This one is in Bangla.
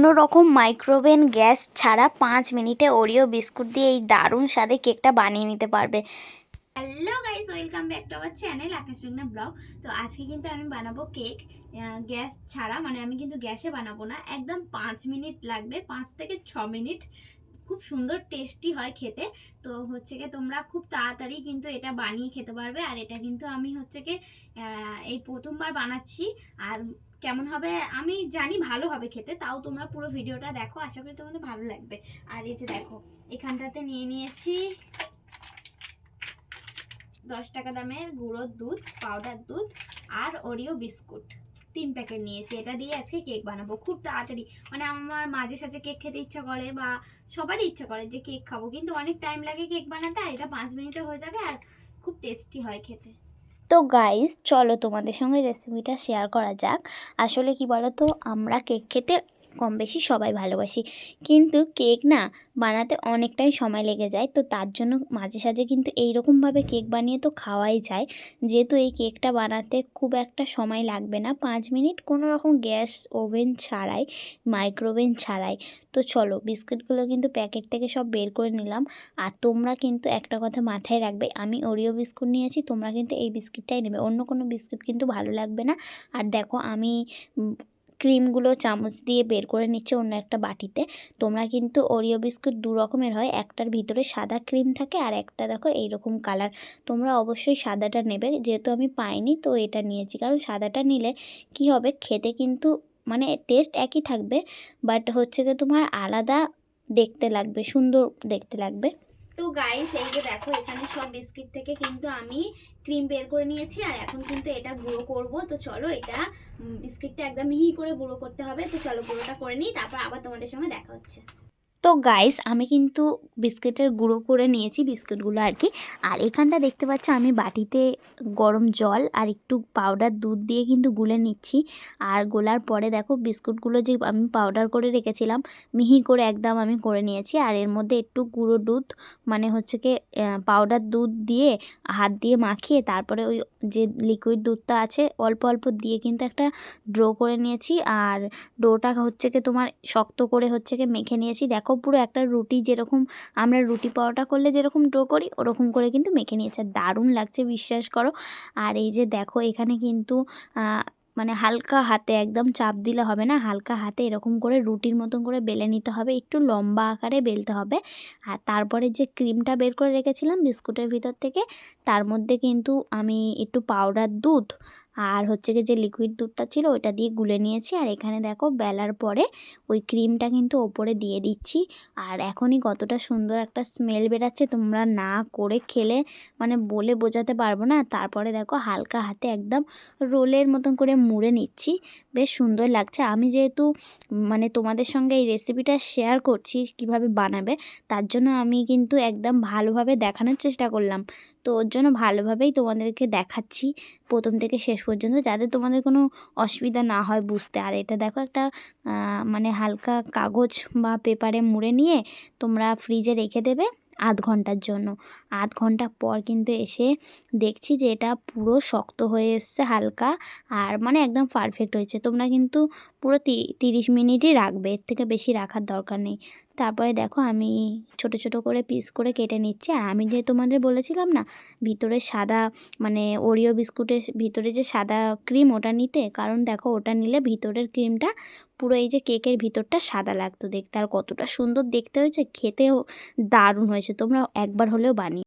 কোনো রকম মাইক্রোওভেন গ্যাস ছাড়া পাঁচ মিনিটে ওরিও বিস্কুট দিয়ে এই দারুণ স্বাদে কেকটা বানিয়ে নিতে পারবে। Hello guys welcome back to our channel Akash মেঘনা ব্লগ তো আজকে কিন্তু আমি বানাবো কেক গ্যাস ছাড়া মানে আমি কিন্তু গ্যাসে বানাবো না। একদম পাঁচ মিনিট লাগবে, পাঁচ থেকে ছ মিনিট। খুব সুন্দর টেস্টি হয় খেতে। তো হচ্ছে কি তোমরা খুব তাড়াতাড়ি কিন্তু এটা বানিয়ে খেতে পারবে। আর এটা কিন্তু আমি হচ্ছে কি এই প্রথমবার বানাচ্ছি। আর কেমন হবে? আমি জানি ভালো হবে খেতে, তাও তোমরা পুরো ভিডিওটা দেখো, আশা করি তোমাদের ভালো লাগবে। আর এই যে দেখো, এখানটাতে নিয়ে নিয়েছি দশ টাকা দামের গুঁড়োর দুধ পাউডার দুধ আর ওরিও বিস্কুট। তিন প্যাকেট নিয়েছি, এটা দিয়ে আজকে কেক বানাবো। খুব তাড়াতাড়ি মানে আমার মাঝে সাঝে কেক খেতে ইচ্ছা করে বা সবারই ইচ্ছা করে যে কেক খাব, কিন্তু অনেক টাইম লাগে কেক বানাতে, আর এটা পাঁচ মিনিটে হয়ে যাবে আর খুব টেস্টি হয় খেতে। তো গাইস চলো তোমাদের সঙ্গে রেসিপিটা শেয়ার করা যাক। আসলে কি বলো তো আমরা কেক খেতে কম বেশি সবাই ভালোবাসি। কিন্তু কেক না বানাতে অনেকটাই সময় লেগে যায়, তো তার জন্য মাঝে সাঝে কিন্তু এইরকমভাবে কেক বানিয়ে তো খাওয়াই যায়। যেহেতু এই কেকটা বানাতে খুব একটা সময় লাগবে না, পাঁচ মিনিট কোনো রকম গ্যাস ওভেন ছাড়াই, মাইক্রোওভেন ছাড়াই। তো চলো বিস্কুটগুলো কিন্তু প্যাকেট থেকে সব বের করে নিলাম। আর তোমরা কিন্তু একটা কথা মাথায় রাখবে, আমি ওরিও বিস্কুট নিয়েছি, তোমরা কিন্তু এই বিস্কিটটাই নেবে। অন্য কোনো বিস্কুট কিন্তু ভালো লাগবে না। আর দেখো আমি ক্রিমগুলো চামচ দিয়ে বের করে নিচ্ছে অন্য একটা বাটিতে। তোমরা কিন্তু ওরিও বিস্কুট দু রকমের হয়, একটার ভিতরে সাদা ক্রিম থাকে আর একটা দেখো এইরকম কালার। তোমরা অবশ্যই সাদাটা নেবে, যেহেতু আমি পাইনি তো এটা নিয়েছি। কারণ সাদাটা নিলে কি হবে, খেতে কিন্তু মানে টেস্ট একই থাকবে বাট হচ্ছে যে তোমার আলাদা দেখতে লাগবে, সুন্দর দেখতে লাগবে। তো গাইস এই যে দেখো, এখানে সব বিস্কিট থেকে কিন্তু আমি ক্রিম বের করে নিয়েছি আর এখন কিন্তু এটা গুঁড়ো করব। তো চলো এটা বিস্কিটটা একদম মিহি করে গুঁড়ো করতে হবে। তো চলো গুঁড়োটা করে নিই, তারপর আবার তোমাদের সঙ্গে দেখা হচ্ছে। তো গাইস আমি কিন্তু বিস্কিটের গুঁড়ো করে নিয়েছি, বিস্কিটগুলো আর কি। আর এখানটা দেখতে পাচ্ছ, আমি বাটিতে গরম জল আর একটু পাউডার দুধ দিয়ে কিন্তু গুলে নিচ্ছি। আর গোলার পরে দেখো, বিস্কুটগুলো যে আমি পাউডার করে রেখেছিলাম, মিহি করে একদম আমি করে নিয়েছি। আর এর মধ্যে একটু গুঁড়ো দুধ মানে হচ্ছে কি পাউডার দুধ দিয়ে, হাত দিয়ে মাখিয়ে তারপরে ওই যে লিকুইড দুধটা আছে, অল্প অল্প দিয়ে কিন্তু একটা ড্রো করে নিয়েছি। আর ডোটা হচ্ছে কি তোমার শক্ত করে হচ্ছে কি মেখে নিয়েছি। দেখো পুরো একটা রুটি যেরকম আমরা রুটি পরোটা করলে যেরকম ড্রো করি, ওরকম করে কিন্তু মেখে নিয়েছি। আর দারুণ লাগছে, বিশ্বাস করো। আর এই যে দেখো এখানে কিন্তু মানে হালকা হাতে, একদম চাপ দিলে হবে না, হালকা হাতে এরকম করে রুটির মতন করে বেলে নিতে হবে, একটু লম্বা আকারে বেলতে হবে। আর তারপরে যে ক্রিমটা বের করে রেখেছিলাম বিস্কুটের ভিতর থেকে, তার মধ্যে কিন্তু আমি একটু পাউডার দুধ আর হচ্ছে কি যে লিকুইড দুধটা ছিল ওইটা দিয়ে গুলে নিয়েছি। আর এখানে দেখো বেলার পরে ওই ক্রিমটা কিন্তু ওপরে দিয়ে দিচ্ছি। আর এখনই কতটা সুন্দর একটা স্মেল বেরাচ্ছে, তোমরা না করে খেলে মানে বলে বোঝাতে পারব না। তারপরে দেখো হালকা হাতে একদম রোলের মতন করে মুড়ে নিচ্ছি। বেশ সুন্দর লাগছে। আমি যেহেতু মানে তোমাদের সঙ্গে এই রেসিপিটা শেয়ার করছি কীভাবে বানাবে, তার জন্য আমি কিন্তু একদম ভালোভাবে দেখানোর চেষ্টা করলাম। তো ওর জন্য ভালোভাবেই তোমাদেরকে দেখাচ্ছি প্রথম থেকে শেষ পর্যন্ত যাতে তোমাদের কোনো অসুবিধা না হয় বুঝতে। আর এটা দেখো একটা মানে হালকা কাগজ বা পেপারে মুড়ে নিয়ে তোমরা ফ্রিজে রেখে দেবে আধ ঘণ্টার জন্য। আধ ঘণ্টা পর কিন্তু এসে দেখছি যে এটা পুরো শক্ত হয়ে এসছে হালকা আর মানে একদম পারফেক্ট হয়েছে। তোমরা কিন্তু পুরো তিরিশ মিনিটই রাখবে, এর থেকে বেশি রাখার দরকার নেই। তারপরে দেখো আমি ছোট ছোট করে পিস করে কেটে নিচ্ছি। আর আমি যে তোমাদের বলেছিলাম না, ভিতরে সাদা মানে ওরিও বিস্কুটের ভিতরে যে সাদা ক্রিম ওটা নিতে, কারণ দেখো ওটা নিলে ভিতরের ক্রিমটা পুরো এই যে কেকের ভিতরটা সাদা লাগতো দেখতে। আর কতটা সুন্দর দেখতে হয়েছে, খেতেও দারুণ হয়েছে। তোমরা একবার হলেও বানিয়ে